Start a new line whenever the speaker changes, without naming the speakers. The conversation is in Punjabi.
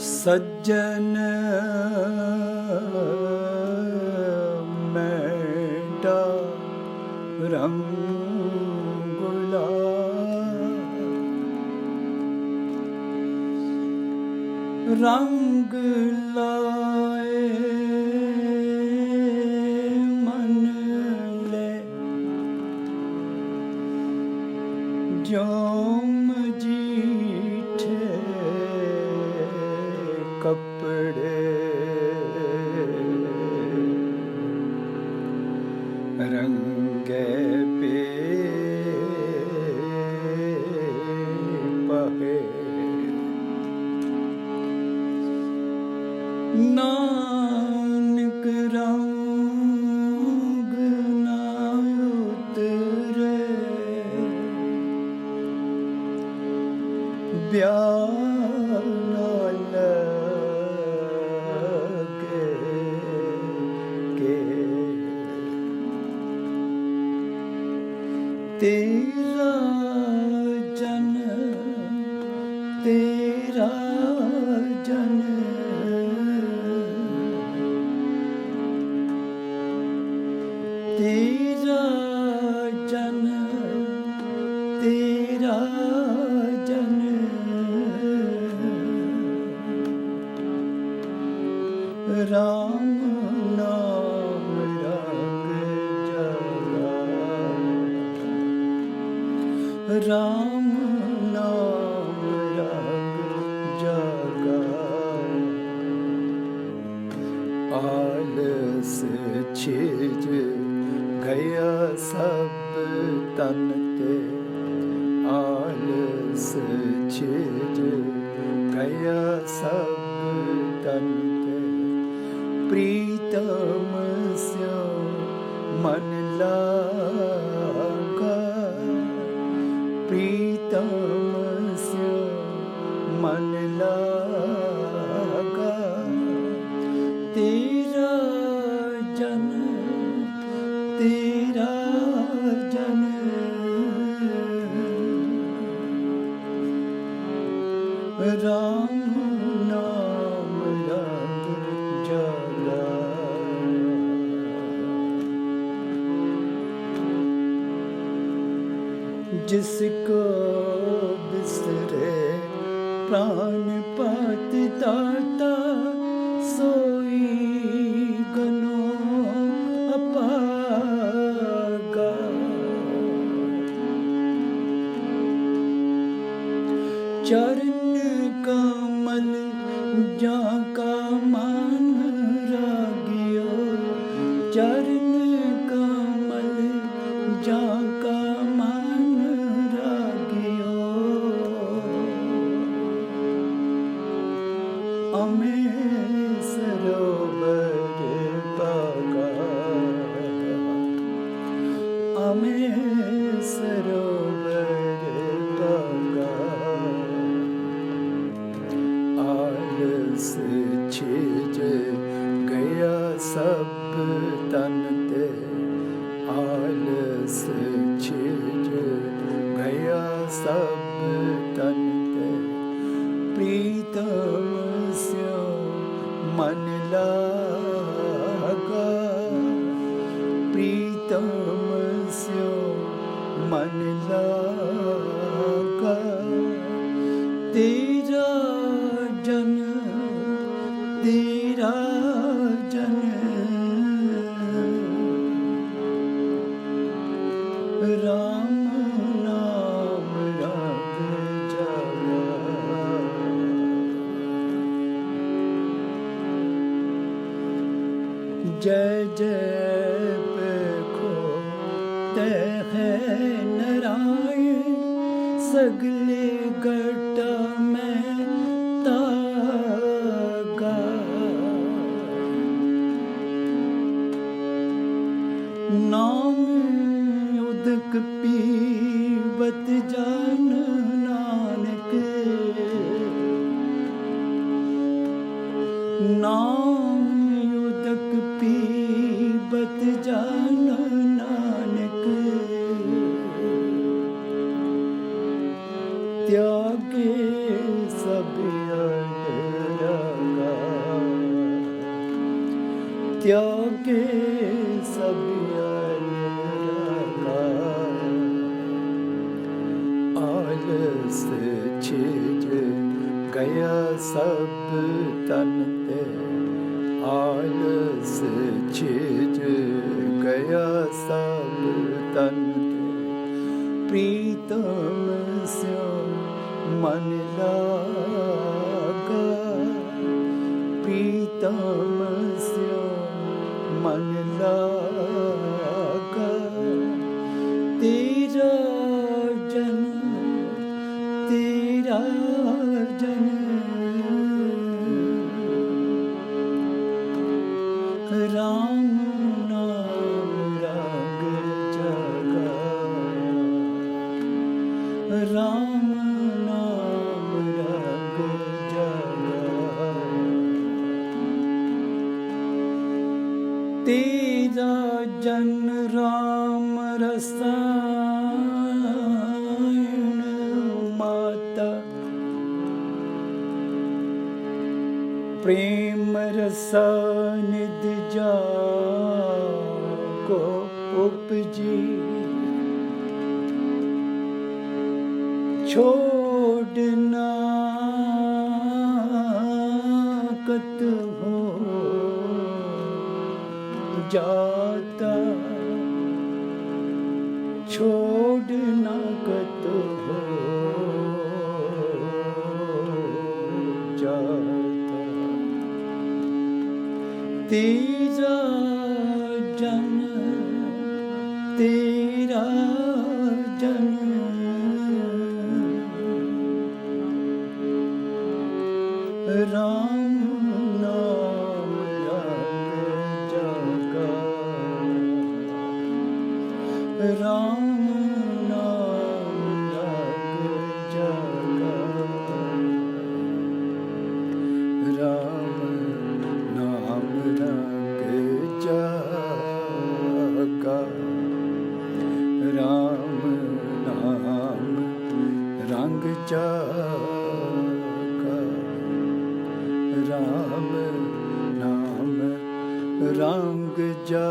ਸੱਜਣ ਮੈਡਾ ਰੰਗੁਲਾ। ਰੰਗ ਲਾਏ ਕੱਪੜੇ। ਰੰਗੇ ਪੇ ਪਹੇ ਨਾਨਕ ਰੰਗ ਨਾ ਤੇਰਾ ਜਨ। ਤੇਰਾ ਜਨ ਤੇਰਾ ਜਨ। ਰਾਮ ਨਾਮ ਰੰਗ ਜਗਾ ਰਾਮ ਤਨ ਤੇ ਆਲਸ ਛਿਜ ਗਿਆ ਸਭ ਤਨ ਤੇ ਪ੍ਰੀਤਮ ਸਿਓ ਮਨ ਲਾਗਾ ਪ੍ਰੀਤਮ ਸਿਓ ਮਨ ਰਾਮ ਨਾਮ ਰੰਗ ਜਲਾਇਆ ਜਿਸ ਕੋ ਬਿਸਰੇ ਪ੍ਰਾਨ ਪਤ ਦਾਤਾ ਸੋਈ ਗਨੋ ਅਪਾਗਾ ਚਰਨ ਕਮਲ ਜਾ ਮਨ ਲਾਗਾ ਤੇਰਾ ਜਨ ਤੇਰਾ ਜਨ ਰਾਮ ਨਾਮ ਰੰਗ ਜਗਾ ਜੈ ਜੈ ਪਖੋ ਤੇ ਹੈ ਨਰਾਇਣ ਸਗਲੇ ਗਟ ਮੈਂ ਤਾਗਾ। ਨਾਮ ਉਦਕ ਪੀਵਤ ਜਨ ਨਾਨਕ। ਨਾਮ ਸਭ ਤਨ ਤੇ ਆਲਸ ਚਿਤ ਗਿਆ ਸਭ ਤਨ ਤੇ। ਪ੍ਰੀਤਮ ਸਿਓ ਮਨ ਲਾਗਾ। ਪ੍ਰੀਤਮ ਸਿਓ ਮਨ ਲਾਗਾ। ਰਾਮ ਨਾਮ ਰਾਗ ਜਗਾਇਆ ਰਾਮ ਨਾਮ ਰਾਗ ਜਗਾਇਆ ਤੇਰਾ ਜਨ ਰਾਮ ਰਸਤਾ ਸਾਨਿਦ ਜਾ ਕੋ ਉਪਜੀ ਛੋੜਨਾ ਕਤ ਹੋ ਜਾਤਾ। ਛੋੜ ਤੇਰਾ ਜਨ ਤੇਰਾ ਜਨ। ਰਾਮ ਨਾਮ ਰੰਗ ਜਾ